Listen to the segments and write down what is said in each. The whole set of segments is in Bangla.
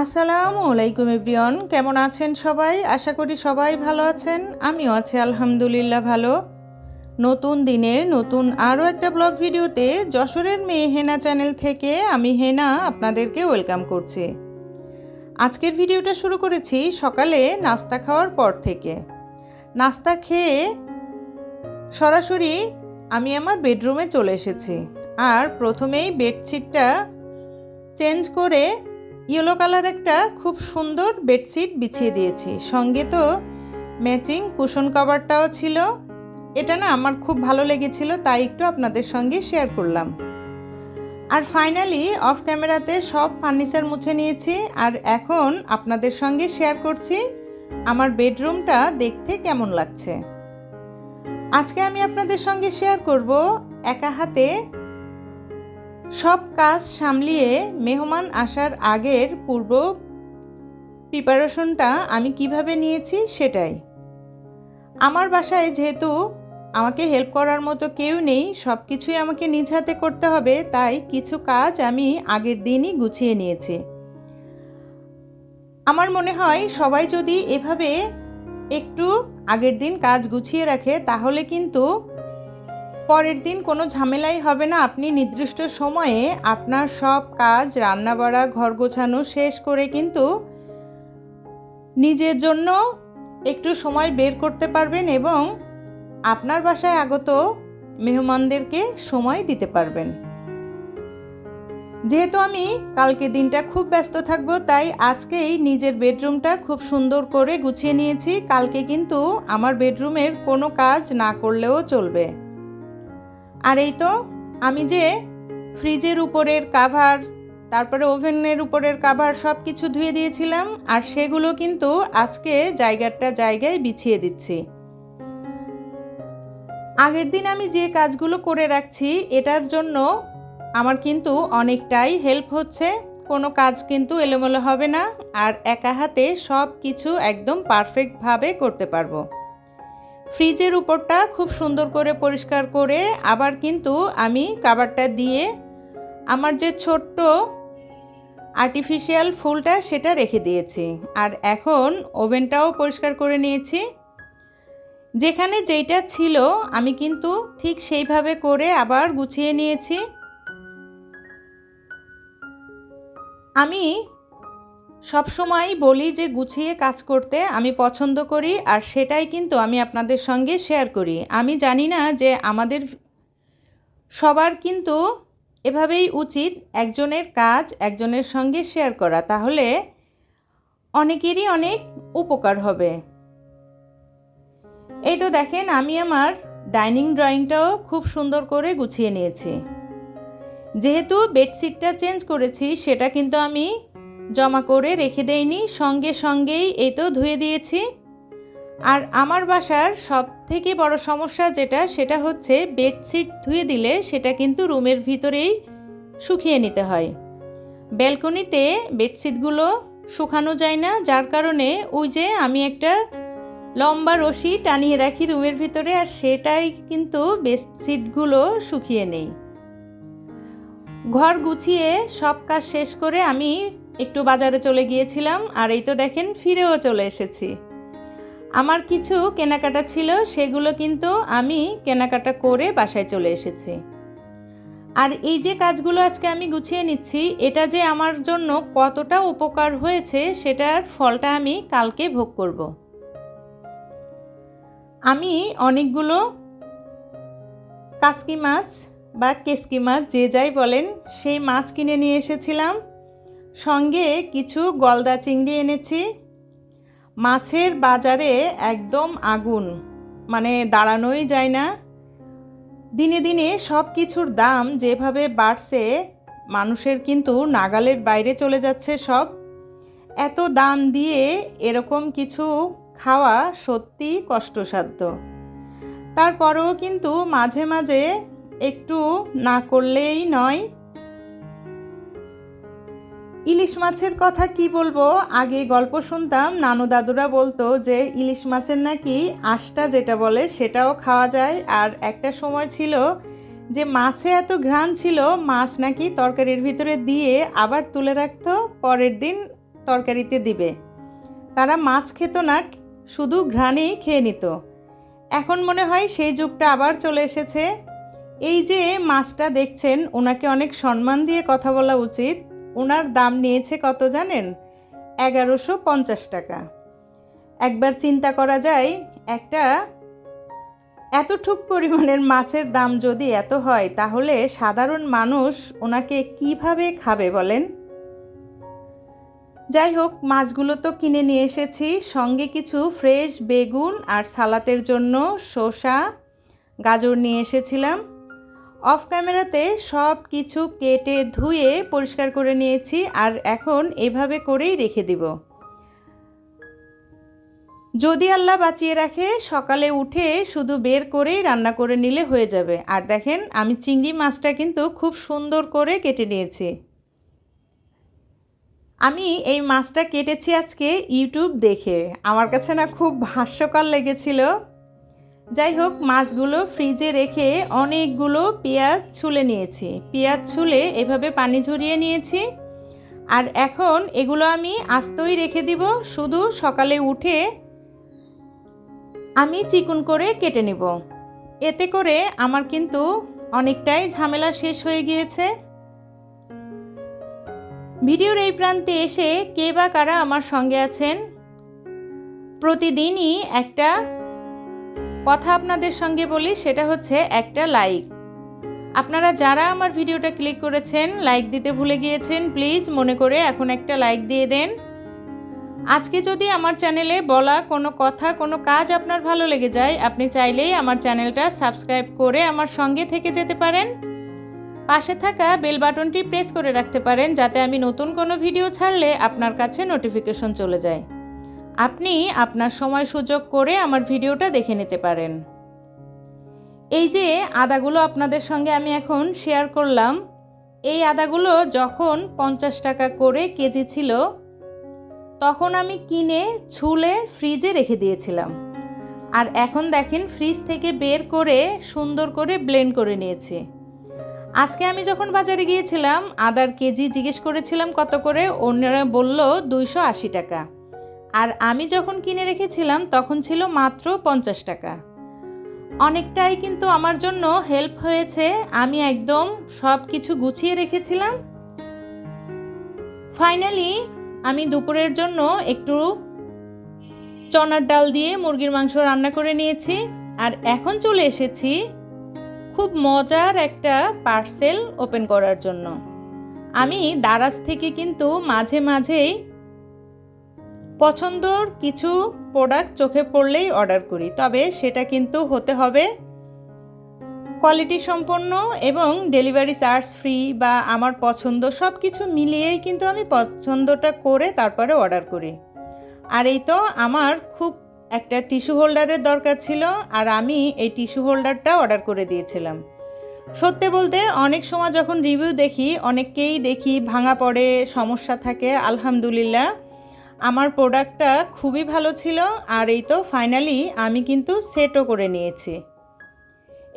আসসালামু আলাইকুম এভরিয়ন কেমন আছেন সবাই? আশা করি সবাই ভালো আছেন। আমিও আছি আলহামদুলিল্লাহ ভালো। নতুন দিনের নতুন আরও একটা ব্লগ ভিডিওতে যশোরের মেয়ে হেনা চ্যানেল থেকে আমি হেনা আপনাদেরকে ওয়েলকাম করছি। আজকের ভিডিওটা শুরু করেছি সকালে নাস্তা খাওয়ার পর থেকে। নাস্তা খেয়ে সরাসরি আমি আমার বেডরুমে চলে এসেছি। আর প্রথমেই বেডশিটটা চেঞ্জ করে ইয়েলো কালার একটা খুব সুন্দর বেডশিট বিছিয়ে দিয়েছি। সঙ্গে তো ম্যাচিং, কুশন কভারটাও ছিল। এটা না আমার খুব ভালো লেগেছিল, তাই একটু আপনাদের সঙ্গে শেয়ার করলাম। আর ফাইনালি অফ ক্যামেরাতে সব ফার্নিচার মুছে নিয়েছি, আর এখন আপনাদের সঙ্গে শেয়ার করছি আমার বেডরুমটা দেখতে কেমন লাগছে। আজকে আমি আপনাদের সঙ্গে শেয়ার করব একা হাতে সব কাজ সামলিয়ে মেহমান আসার আগের পূর্ব প্রিপারেশনটা আমি কীভাবে নিয়েছি সেটাই। আমার বাসায় যেহেতু আমাকে হেল্প করার মতো কেউ নেই সব কিছুই আমাকে নিজ হাতে করতে হবে, তাই কিছু কাজ আমি আগের দিনই গুছিয়ে নিয়েছি। আমার মনে হয় সবাই যদি এভাবে একটু আগের দিন কাজ গুছিয়ে রাখে, তাহলে কিন্তু পরের দিন কোনো ঝামেলাই হবে না। আপনি নির্দিষ্ট সময়ে আপনার সব কাজ রান্না বাড়া ঘর গোছানো শেষ করে কিন্তু নিজের জন্য একটু সময় বের করতে পারবেন এবং আপনার বাসায় আগত মেহমানদেরকে সময় দিতে পারবেন। যেহেতু আমি কালকে দিনটা খুব ব্যস্ত থাকব, তাই আজকেই নিজের বেডরুমটা খুব সুন্দর করে গুছিয়ে নিয়েছি। কালকে কিন্তু আমার বেডরুমের কোনো কাজ না করলেও চলবে। আর এই তো, আমি যে ফ্রিজের উপরের কাভার তারপরে ওভেনের উপরের কাভার সব কিছু ধুয়ে দিয়েছিলাম, আর সেগুলো কিন্তু আজকে জায়গাটা জায়গায় বিছিয়ে দিচ্ছি। আগের দিন আমি যে কাজগুলো করে রাখছি, এটার জন্য আমার কিন্তু অনেকটাই হেল্প হচ্ছে। কোনো কাজ কিন্তু এলোমেলো হবে না, আর একা হাতে সব কিছু একদম পারফেক্টভাবে করতে পারব। ফ্রিজের উপরটা খুব সুন্দর করে পরিষ্কার করে আবার কিন্তু আমি কাবারটা দিয়ে আমার যে ছোট্ট আর্টিফিশিয়াল ফুলটা সেটা রেখে দিয়েছি। আর এখন ওভেনটাও পরিষ্কার করে নিয়েছি। যেখানে যেইটা ছিল আমি কিন্তু ঠিক সেইভাবে করে আবার গুছিয়ে নিয়েছি। আমি সবসময় বলি যে গুছিয়ে কাজ করতে আমি পছন্দ করি আর সেটাই কিন্তু আমি আপনাদের সঙ্গে শেয়ার করি। আমি জানি না যে আমাদের সবার কিন্তু এভাবেই উচিত একজনের কাজ একজনের সঙ্গে শেয়ার করা। তাহলে অনেকেরই অনেক উপকার হবে। এই তো দেখেন, আমি আমার ডাইনিং ড্রয়িংটাও খুব সুন্দর করে গুছিয়ে নিয়েছি। যেহেতু বেডশিটটা চেঞ্জ করেছি, সেটা কিন্তু আমি জমা করে রেখে দেইনি, সঙ্গে সঙ্গেই এই তো ধুয়ে দিয়েছি। আর আমার বাসার সব থেকে বড় সমস্যা যেটা, সেটা হচ্ছে বেডশিট ধুয়ে দিলে সেটা কিন্তু রুমের ভিতরেই শুকিয়ে নিতে হয়। ব্যালকনিতে বেডশিটগুলো শুকানো যায় না, যার কারণে ওই যে আমি একটা লম্বা রশি টানিয়ে রাখি রুমের ভিতরে, আর সেটাই কিন্তু বেডশিটগুলো শুকিয়ে নেই। ঘর গুছিয়ে সব কাজ শেষ করে আমি একটু বাজারে চলে গিয়েছিলাম আর এই তো দেখেন ফিরেও চলে এসেছি। আমার কিছু কেনাকাটা ছিল, সেগুলো কিন্তু আমি কেনাকাটা করে বাসায় চলে এসেছি। আর এই যে কাজগুলো আজকে আমি গুছিয়ে নিচ্ছি, এটা যে আমার জন্য কতটা উপকার হয়েছে, সেটার ফলটা আমি কালকে ভোগ করব। আমি অনেকগুলো কাসকি মাছ বা কেসকি মাছ, যে যাই বলেন, সেই মাছ কিনে নিয়ে এসেছিলাম। সঙ্গে কিছু গলদা চিংড়ি এনেছি। মাছের বাজারে একদম আগুন মানে দাঁড়ানোই যায় না। দিনে দিনে সব কিছুর দাম যেভাবে বাড়ছে, মানুষের কিন্তু নাগালের বাইরে চলে যাচ্ছে সব। এত দাম দিয়ে এরকম কিছু খাওয়া সত্যি কষ্টসাধ্য। তারপরেও কিন্তু মাঝে মাঝে একটু না করলেই নয়। ইলিশ মাছের কথা কি বলব? আগে গল্প শুনতাম, নানু দাদুরা বলতো যে, ইলিশ মাছের নাকি আশটা যেটা বলে সেটাও খাওয়া যায়। আর একটা সময় ছিল যে, মাছে এত ঘ্রাণ ছিল, মাছ নাকি তরকারির ভিতরে দিয়ে আবার তুলে রাখতো, পরের দিন তরকারিতে দিবে। তারা মাছ খেত না, শুধু ঘ্রাণেই খেয়ে নিত। এখন মনে হয় সেই যুগটা আবার চলে এসেছে। এই যে, মাছটা দেখছেন, ওনাকে অনেক সম্মান দিয়ে কথা বলা উচিত। ওনার দাম নিয়েছে কত জানেন? এগারোশো পঞ্চাশ টাকা। একবার চিন্তা করা যায়, একটা এতটুক পরিমাণের মাছের দাম যদি এত হয়, তাহলে সাধারণ মানুষ ওনাকে কীভাবে খাবে বলেন? যাই হোক, মাছগুলো তো কিনে নিয়ে এসেছি। সঙ্গে কিছু ফ্রেশ বেগুন আর সালাতের জন্য শসা, গাজর নিয়ে এসেছিলাম। অফ ক্যামেরাতে সব কিছু কেটে ধুয়ে পরিষ্কার করে নিয়েছি আর এখন এভাবে করেই রেখে দিব। যদি আল্লাহ বাঁচিয়ে রাখে, সকালে উঠে শুধু বের করেই রান্না করে নিলে হয়ে যাবে। আর দেখেন, আমি চিংড়ি মাছটা কিন্তু খুব সুন্দর করে কেটে নিয়েছি। আমি এই মাছটা কেটেছি আজকে ইউটিউব দেখে। আমার কাছে না খুব হাস্যকর লেগেছিল। যাই হোক মাছগুলো ফ্রিজে রেখে অনেকগুলো পেঁয়াজ ছুলে নিয়েছি। পেঁয়াজ ছুলে এভাবে পানি ঝরিয়ে নিয়েছি। আর এখন এগুলো আমি আস্তই রেখে দিব, শুধু সকালে উঠে আমি চিকুন করে কেটে নেব। এতে করে আমার কিন্তু অনেকটাই ঝামেলা শেষ হয়ে গিয়েছে। ভিডিওর এই প্রান্তে এসে কে বা কারা আমার সঙ্গে আছেন, প্রতিদিনই একটা কথা আপনাদের সঙ্গে বলি, সেটা হচ্ছে একটা লাইক আপনারা যারা আমার ভিডিওটা ক্লিক করেছেন লাইক দিতে ভুলে গিয়েছেন প্লিজ মনে করে এখন একটা লাইক দিয়ে দেন। আজকে যদি আমার চ্যানেলে বলা কোনো কথা, কোনো কাজ আপনার ভালো লেগে যায়, আপনি চাইলেই আমার চ্যানেলটা সাবস্ক্রাইব করে আমার সঙ্গে থেকে যেতে পারেন। পাশে থাকা বেল বাটনটি প্রেস করে রাখতে পারেন, যাতে আমি নতুন কোনো ভিডিও ছাড়লে আপনার কাছে নোটিফিকেশন চলে যায়। আপনি আপনার সময় সুযোগ করে আমার ভিডিওটা দেখে নিতে পারেন। এই যে আদাগুলো আপনাদের সঙ্গে আমি এখন শেয়ার করলাম, এই আদাগুলো যখন পঞ্চাশ টাকা করে কেজি ছিল, তখন আমি কিনে ছুলে ফ্রিজে রেখে দিয়েছিলাম। আর এখন দেখেন ফ্রিজ থেকে বের করে সুন্দর করে ব্লেন্ড করে নিয়েছি। আজকে আমি যখন বাজারে গিয়েছিলাম, আদার কেজি জিজ্ঞেস করেছিলাম কত করে, অন্যরা বলল দুইশো আশি টাকা। আর আমি যখন কিনে রেখেছিলাম, তখন ছিল মাত্র পঞ্চাশ টাকা। অনেকটাই কিন্তু আমার জন্য হেল্প হয়েছে, আমি একদম সব কিছু গুছিয়ে রেখেছিলাম। ফাইনালি আমি দুপুরের জন্য একটু চনার ডাল দিয়ে মুরগির মাংস রান্না করে নিয়েছি। আর এখন চলে এসেছি খুব মজার একটা পার্সেল ওপেন করার জন্য। আমি দারাজ থেকে কিন্তু মাঝে মাঝেই পছন্দর কিছু প্রোডাক্ট চোখে পড়লেই অর্ডার করি। তবে সেটা কিন্তু হতে হবে কোয়ালিটি সম্পন্ন এবং ডেলিভারি চার্জ ফ্রি বা আমার পছন্দ সব কিছু মিলিয়েই কিন্তু আমি পছন্দটা করে তারপরে অর্ডার করি। আর এই তো আমার খুব একটা টিস্যু হোল্ডারের দরকার ছিল আর আমি এই টিস্যু হোল্ডারটা অর্ডার করে দিয়েছিলাম। সত্যি বলতে অনেক সময় যখন রিভিউ দেখি, অনেককেই দেখি ভাঙা পড়ে, সমস্যা থাকে, আলহামদুলিল্লাহ। আমার প্রোডাক্টটা খুবই ভালো ছিল আর এই তো ফাইনালি আমি কিন্তু সেটও করে নিয়েছি।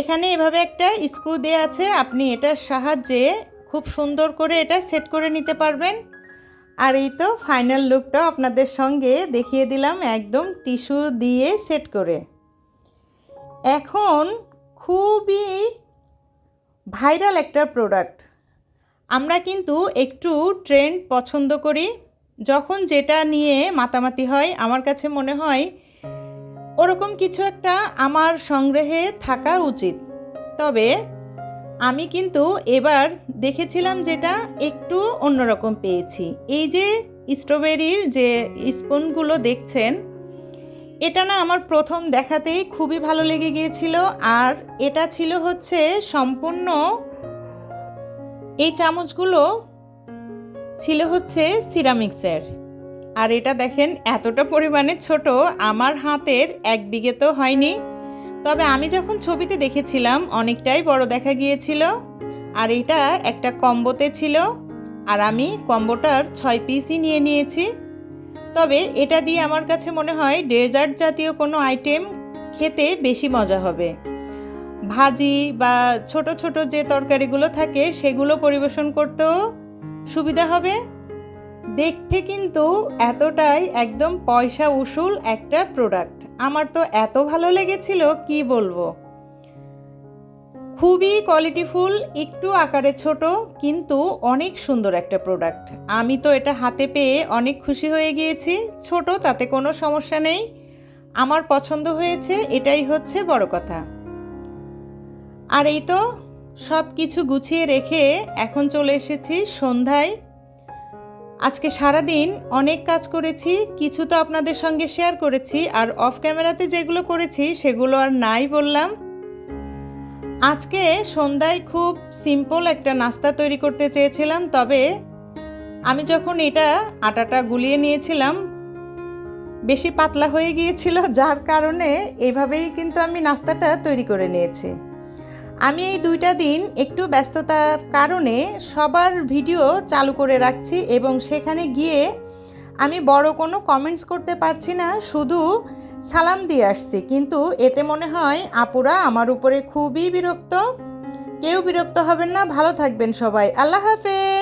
এখানে এভাবে একটা স্ক্রু দেওয়া আছে, আপনি এটার সাহায্যে খুব সুন্দর করে এটা সেট করে নিতে পারবেন। আর এই তো ফাইনাল লুকটাও আপনাদের সঙ্গে দেখিয়ে দিলাম একদম টিস্যু দিয়ে সেট করে। এখন খুবই ভাইরাল একটা প্রোডাক্ট আমরা কিন্তু একটু ট্রেন্ড পছন্দ করি। যখন যেটা নিয়ে মাতামাতি হয়, আমার কাছে মনে হয় ওরকম কিছু একটা আমার সংগ্রহে থাকা উচিত। তবে আমি কিন্তু এবার দেখেছিলাম যেটা একটু অন্যরকম পেয়েছি। এই যে স্ট্রবেরির যে স্পুনগুলো দেখছেন, এটা না আমার প্রথম দেখাতেই খুবই ভালো লেগে গিয়েছিল। আর এটা ছিল হচ্ছে সম্পূর্ণ এই চামচগুলো ছিল হচ্ছে সিরামিক্সের। আর এটা দেখেন, এতটা পরিমাণে ছোট, আমার হাতের এক বিঘে তো হয়নি। তবে আমি যখন ছবিতে দেখেছিলাম, অনেকটাই বড় দেখা গিয়েছিল। আর এটা একটা কম্বোতে ছিল, আর আমি কম্বোটার ছয় পিসই নিয়ে নিয়েছি। তবে এটা দিয়ে আমার কাছে মনে হয়, ডেজার্ট জাতীয় কোনো আইটেম খেতে বেশি মজা হবে। ভাজি বা ছোট ছোট যে তরকারিগুলো থাকে, সেগুলো পরিবেশন করতেও সুবিধা হবে? দেখতে কিন্তু এতটাই একদম পয়সা উসুল একটা প্রোডাক্ট আমার তো এত ভালো লেগেছিল, কি বলব? খুবই কোয়ালিটিফুল একটু আকারে ছোট, কিন্তু অনেক সুন্দর একটা প্রোডাক্ট আমি তো এটা হাতে পেয়ে অনেক খুশি হয়ে গিয়েছি। ছোট, তাতে কোনো সমস্যা নেই। আমার পছন্দ হয়েছে, এটাই হচ্ছে বড় কথা। আর এই তো সব কিছু গুছিয়ে রেখে এখন চলে এসেছি সন্ধ্যায়। আজকে সারাদিন অনেক কাজ করেছি, কিছু তো আপনাদের সঙ্গে শেয়ার করেছি, আর অফ ক্যামেরাতে যেগুলো করেছি সেগুলো আর নাই বললাম। আজকে সন্ধ্যায় খুব সিম্পল একটা নাস্তা তৈরি করতে চেয়েছিলাম, তবে আমি যখন এটা আটাটা গুলিয়ে নিয়েছিলাম, বেশি পাতলা হয়ে গিয়েছিল, যার কারণে এভাবেই কিন্তু আমি নাস্তাটা তৈরি করে নিয়েছি। আমি এই দুইটা দিন একটু ব্যস্ততার কারণে সবার ভিডিও চালু করে রাখছি এবং সেখানে গিয়ে আমি বড় কোনো কমেন্টস করতে পারছি না, শুধু সালাম দিয়ে আসছি। কিন্তু এতে মনে হয় আপুরা আমার উপরে খুবই বিরক্ত। কেউ বিরক্ত হবেন না, ভালো থাকবেন সবাই। আল্লাহ হাফেজ!